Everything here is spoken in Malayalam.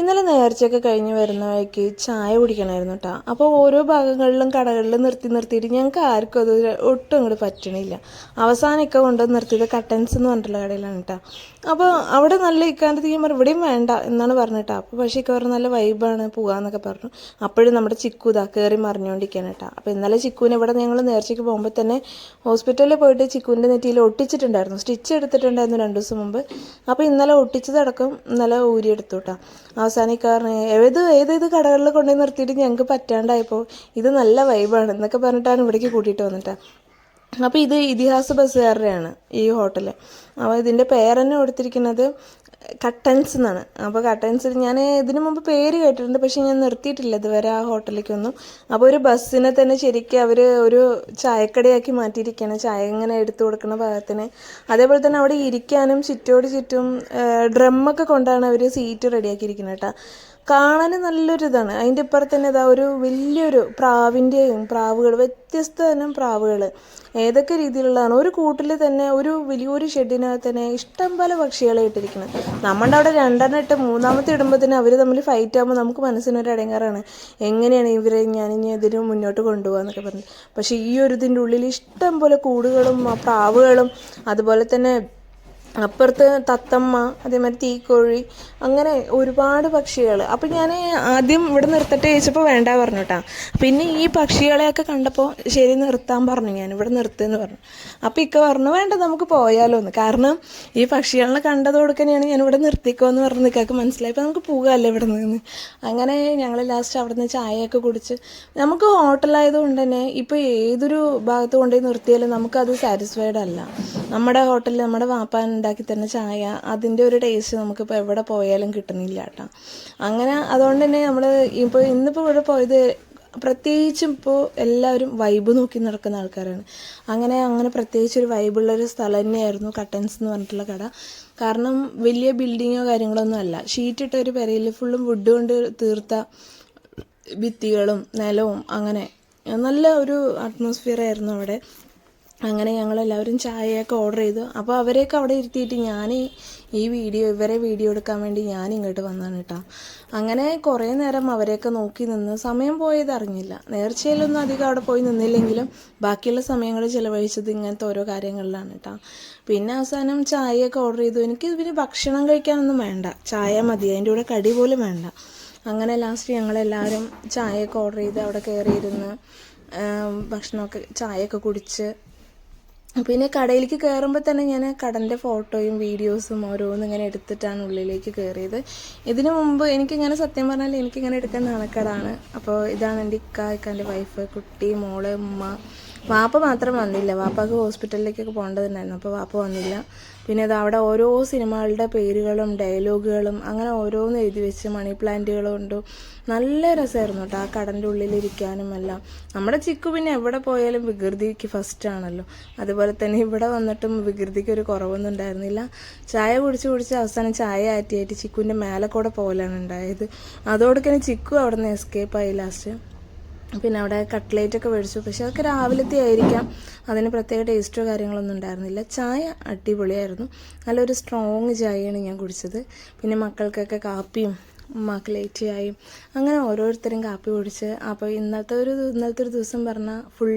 ഇന്നലെ നേർച്ചയൊക്കെ കഴിഞ്ഞ് വരുന്ന വഴിക്ക് ചായ കുടിക്കണമായിരുന്നു കേട്ടോ അപ്പോൾ ഓരോ ഭാഗങ്ങളിലും കടകളിലും നിർത്തി നിർത്തിയിട്ട് ഞങ്ങൾക്ക് ആർക്കും അത് ഒട്ടും അങ്ങോട്ട് പറ്റണില്ല. അവസാനമൊക്കെ കൊണ്ടുവന്ന് നിർത്തിയത് കട്ടൻസ് എന്ന് പറഞ്ഞിട്ടുള്ള കടയിലാണ് കേട്ടോ അപ്പോൾ അവിടെ നല്ല പറഞ്ഞു ഇവിടെയും വേണ്ട എന്നാണ് പറഞ്ഞിട്ടാ അപ്പോൾ പക്ഷേ ഇക്ക പറഞ്ഞ നല്ല വൈബാണ് പോകാമെന്നൊക്കെ പറഞ്ഞു. അപ്പോഴും നമ്മുടെ ചിക്കു ഇതാ കയറി മറിഞ്ഞുകൊണ്ടിരിക്കുകയാണ് കേട്ടോ അപ്പോൾ ഇന്നലെ ചിക്കുവിനെ ഇവിടെ ഞങ്ങൾ നേർച്ചയ്ക്ക് പോകുമ്പോൾ തന്നെ ഹോസ്പിറ്റലിൽ പോയിട്ട് ചിക്കുവിന്റെ നെറ്റിയിൽ ഒട്ടിച്ചിട്ടുണ്ടായിരുന്നു. സ്റ്റിച്ച് എടുത്തിട്ടുണ്ടായിരുന്നു രണ്ട് ദിവസം മുമ്പ്. അപ്പോൾ ഇന്നലെ ഒട്ടിച്ചതടക്കം ഇന്നലെ ഊരിയെടുത്തു കേട്ടോ അവസാനിക്കാരന് ഏത് ഏതേത് കടകളിൽ കൊണ്ടുപോയി നിർത്തിയിട്ട് ഞങ്ങൾക്ക് പറ്റാണ്ടായപ്പോൾ ഇത് നല്ല വൈബാണ് എന്നൊക്കെ പറഞ്ഞിട്ടാണ് ഇവിടേക്ക് കൂട്ടിയിട്ട് വന്നിട്ട്. അപ്പോൾ ഇത് ഇതിഹാസ ബസ്സുകാരുടെയാണ് ഈ ഹോട്ടൽ അപ്പോൾ ഇതിന്റെ പേരെന്നെ കൊടുത്തിരിക്കുന്നത് കട്ടൻസ് എന്നാണ്. അപ്പോൾ കട്ടൻസിൽ ഞാൻ ഇതിനു മുമ്പ് പേര് കേട്ടിട്ടുണ്ട് പക്ഷേ ഞാൻ നിർത്തിയിട്ടില്ല ഇതുവരെ ആ ഹോട്ടലിലേക്കൊന്നും. അപ്പോൾ ഒരു ബസ്സിനെ തന്നെ ശരിക്കും അവർ ഒരു ചായക്കടയാക്കി മാറ്റിയിരിക്കുകയാണ് ചായ ഇങ്ങനെ എടുത്തു കൊടുക്കുന്ന ഭാഗത്തിന്. അതേപോലെ തന്നെ അവിടെ ഇരിക്കാനും ചുറ്റോട് ചുറ്റും ഡ്രമ്മൊക്കെ കൊണ്ടാണ് അവർ സീറ്റ് റെഡിയാക്കിയിരിക്കുന്നത് കേട്ടോ. കാണാൻ നല്ലൊരു ഇതാണ് അതിന്റെ ഇപ്പുറത്ത് തന്നെ ഇതാ ഒരു വലിയൊരു പ്രാവിന്റെയും പ്രാവുകൾ വ്യത്യസ്ത തരം പ്രാവുകൾ. ഏതൊക്കെ രീതിയിലുള്ളതാണ്? ഒരു കൂട്ടിൽ തന്നെ ഒരു വലിയൊരു ഷെഡിനകത്ത് തന്നെ ഇഷ്ടം പോലെ പക്ഷികളെ ഇട്ടിരിക്കുന്നത്. നമ്മുടെ അവിടെ രണ്ടെണ്ണം ഇട്ട് മൂന്നാമത്തെ ഇടുമ്പോൾ തന്നെ അവർ തമ്മിൽ ഫൈറ്റ് ആകുമ്പോൾ നമുക്ക് മനസ്സിനൊരു അടങ്ങാറാണ്. എങ്ങനെയാണ് ഇവരെ ഇനി ഇതിന് മുന്നോട്ട് കൊണ്ടുപോകാന്നൊക്കെ പറഞ്ഞു. പക്ഷേ ഈ ഒരു ഇതിന്റെ ഉള്ളിൽ ഇഷ്ടം പോലെ കൂടുകളും പ്രാവുകളും അതുപോലെ തന്നെ അപ്പുറത്ത് തത്തമ്മ അതേമാതിരി തീക്കോഴി അങ്ങനെ ഒരുപാട് പക്ഷികൾ അപ്പം ഞാൻ ആദ്യം ഇവിടെ നിർത്തട്ടെ ചോദിച്ചപ്പോൾ വേണ്ട പറഞ്ഞു കേട്ടോ പിന്നെ ഈ പക്ഷികളെയൊക്കെ കണ്ടപ്പോൾ ശരി നിർത്താൻ പറഞ്ഞു ഞാൻ ഇവിടെ നിർത്തുമെന്ന് പറഞ്ഞു. അപ്പോൾ ഇക്ക പറഞ്ഞു വേണ്ട നമുക്ക് പോയാലോ എന്ന്. കാരണം ഈ പക്ഷികളെ കണ്ടത് ഞാൻ ഇവിടെ നിർത്തിക്കോ എന്ന് പറഞ്ഞ് ഇക്കാക്ക് മനസ്സിലായി അപ്പോൾ നമുക്ക് പോകാമല്ലോ ഇവിടെ നിന്ന്. അങ്ങനെ ഞങ്ങൾ ലാസ്റ്റ് അവിടെ നിന്ന് ചായയൊക്കെ കുടിച്ച് നമുക്ക് ഹോട്ടലായതുകൊണ്ട് തന്നെ ഇപ്പോൾ ഏതൊരു ഭാഗത്ത് കൊണ്ടുപോയി നിർത്തിയാലും നമുക്കത് സാറ്റിസ്ഫൈഡ് അല്ല. നമ്മുടെ ഹോട്ടലിൽ നമ്മുടെ വാപ്പാൻ ഉണ്ടാക്കി തരുന്ന ചായ അതിന്റെ ഒരു ടേസ്റ്റ് നമുക്കിപ്പോൾ എവിടെ പോയാലും കിട്ടുന്നില്ല കേട്ടോ അങ്ങനെ അതുകൊണ്ട് തന്നെ നമ്മൾ ഇപ്പോൾ ഇന്നിപ്പോൾ ഇവിടെ പോയത് പ്രത്യേകിച്ചും ഇപ്പോൾ എല്ലാവരും വൈബ് നോക്കി നടക്കുന്ന ആൾക്കാരാണ്. അങ്ങനെ അങ്ങനെ പ്രത്യേകിച്ച് ഒരു വൈബുള്ളൊരു സ്ഥലം തന്നെയായിരുന്നു കട്ടൻസ് എന്ന് പറഞ്ഞിട്ടുള്ള കട. കാരണം വലിയ ബിൽഡിങ്ങോ കാര്യങ്ങളൊന്നും അല്ല. ഷീറ്റിട്ട ഒരു പെരയിൽ ഫുള്ളും വുഡ് കൊണ്ട് തീർത്ത ഭിത്തികളും നിലവും അങ്ങനെ നല്ല ഒരു അറ്റ്മോസ്ഫിയർ ആയിരുന്നു അവിടെ. അങ്ങനെ ഞങ്ങളെല്ലാവരും ചായയൊക്കെ ഓർഡർ ചെയ്തു. അപ്പോൾ അവരെയൊക്കെ അവിടെ ഇരുത്തിയിട്ട് ഞാൻ ഈ വീഡിയോ ഇവരെ വീഡിയോ എടുക്കാൻ വേണ്ടി ഞാൻ ഇങ്ങോട്ട് വന്നതാണ് കേട്ടോ അങ്ങനെ കുറേ നേരം അവരെയൊക്കെ നോക്കി നിന്ന് സമയം പോയത് അറിഞ്ഞില്ല. നേർച്ചയിലൊന്നും അധികം അവിടെ പോയി നിന്നില്ലെങ്കിലും ബാക്കിയുള്ള സമയങ്ങൾ ചിലവഴിച്ചത് ഇങ്ങനത്തെ ഓരോ കാര്യങ്ങളിലാണ് കേട്ടോ പിന്നെ അവസാനം ചായയൊക്കെ ഓർഡർ ചെയ്തു. എനിക്ക് പിന്നെ ഭക്ഷണം കഴിക്കാനൊന്നും വേണ്ട. ചായ മതി. അതിന്റെ കൂടെ കടി പോലും വേണ്ട. അങ്ങനെ ലാസ്റ്റ് ഞങ്ങളെല്ലാവരും ചായയൊക്കെ ഓർഡർ ചെയ്ത് അവിടെ കയറിയിരുന്ന് ഭക്ഷണമൊക്കെ ചായയൊക്കെ കുടിച്ച് പിന്നെ കടയിലേക്ക് കയറുമ്പോൾ തന്നെ ഞാൻ കടന്റെ ഫോട്ടോയും വീഡിയോസും ഓരോന്നും ഇങ്ങനെ എടുത്തിട്ടാണ് ഉള്ളിലേക്ക് കയറിയത് ഇതിനു മുമ്പ് എനിക്കിങ്ങനെ സത്യം പറഞ്ഞാൽ എനിക്കിങ്ങനെ എടുക്കാൻ നാണക്കേടാണ്. അപ്പോൾ ഇതാണ് എന്റെ ഇക്ക ഇക്കാന്റെ വൈഫ് കുട്ടി മോൾ ഉമ്മ. വാപ്പ മാത്രം വന്നില്ല. വാപ്പാക്ക് ഹോസ്പിറ്റലിലേക്കൊക്കെ പോകേണ്ടതുണ്ടായിരുന്നു അപ്പോൾ വാപ്പ വന്നില്ല. പിന്നെ അത് അവിടെ ഓരോ സിനിമകളുടെ പേരുകളും ഡയലോഗുകളും അങ്ങനെ ഓരോന്ന് എഴുതി വെച്ച് മണി പ്ലാന്റുകളും ഉണ്ട്. നല്ല രസമായിരുന്നു കേട്ടോ ആ കടന്റെ ഉള്ളിലിരിക്കാനും എല്ലാം. നമ്മുടെ ചിക്കു പിന്നെ എവിടെ പോയാലും വികൃതിക്ക് ഫസ്റ്റ് ആണല്ലോ. അതുപോലെ തന്നെ ഇവിടെ വന്നിട്ടും വികൃതിക്ക് ഒരു കുറവൊന്നും ഉണ്ടായിരുന്നില്ല. ചായ കുടിച്ച് കുടിച്ച് അവസാനം ചായ ആറ്റിയായിട്ട് ചിക്കുവിന്റെ മേലെ കൂടെ പോകലാണ് ഉണ്ടായത്. അതോടൊക്കെ ചിക്കു അവിടെ നിന്ന് എസ്കേപ്പായി ലാസ്റ്റ് പിന്നെ അവിടെ കട്ട്ലേറ്റ് ഒക്കെ മേടിച്ചു. പക്ഷെ അതൊക്കെ രാവിലത്തെ ആയിരിക്കാം. അതിന് പ്രത്യേക ടേസ്റ്റോ കാര്യങ്ങളൊന്നും ഉണ്ടായിരുന്നില്ല. ചായ അടിപൊളിയായിരുന്നു. നല്ലൊരു സ്ട്രോങ് ചായയാണ് ഞാൻ കുടിച്ചത്. പിന്നെ മക്കൾക്കൊക്കെ കാപ്പിയും ഉമ്മാക്ക് ലേറ്റ് അങ്ങനെ ഓരോരുത്തരും കാപ്പി കുടിച്ച്. അപ്പോൾ ഇന്നത്തെ ഒരു ഇന്നത്തെ ഒരു ദിവസം പറഞ്ഞാൽ ഫുൾ